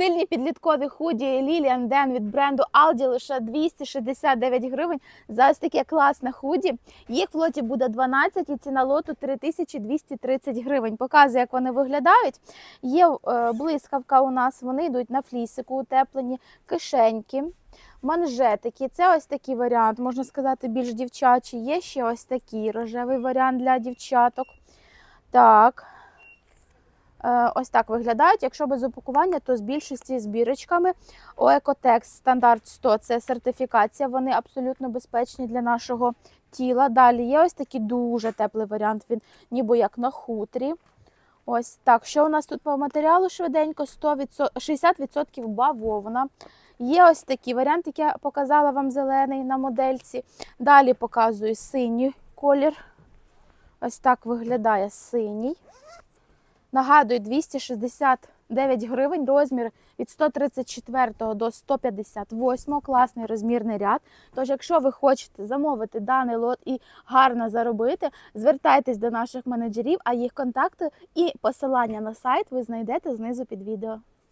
Стильні підліткові худі Lilian Den від бренду Aldi лише 269 гривень за ось таке класне худі. Їх в лоті буде 12 і ціна лоту 3230 гривень. Показую, як вони виглядають. Є е, блискавка у нас, вони йдуть на флісику, утеплені кишеньки. Манжетики, це ось такий варіант, можна сказати, більш дівчачий. Є ще ось такий рожевий варіант для дівчаток. Так. Е, Ось так виглядають. Якщо без упакування, то з більшості з бірочками. Оекотекс стандарт 100 це сертифікація. Вони абсолютно безпечні для нашого тіла. Далі є ось такий дуже теплий варіант. Він ніби як на хутрі. Ось так. Що у нас тут по матеріалу швиденько? 100%, 60% бавовна. Є ось такий варіант, який я показала вам зелений на модельці. Далі показую синій колір. Ось так виглядає синій. Нагадую, 269 гривень, розмір від 134 до 158, класний розмірний ряд. Тож, якщо ви хочете замовити даний лот і гарно заробити, звертайтесь до наших менеджерів, а їх контакти і посилання на сайт ви знайдете знизу під відео.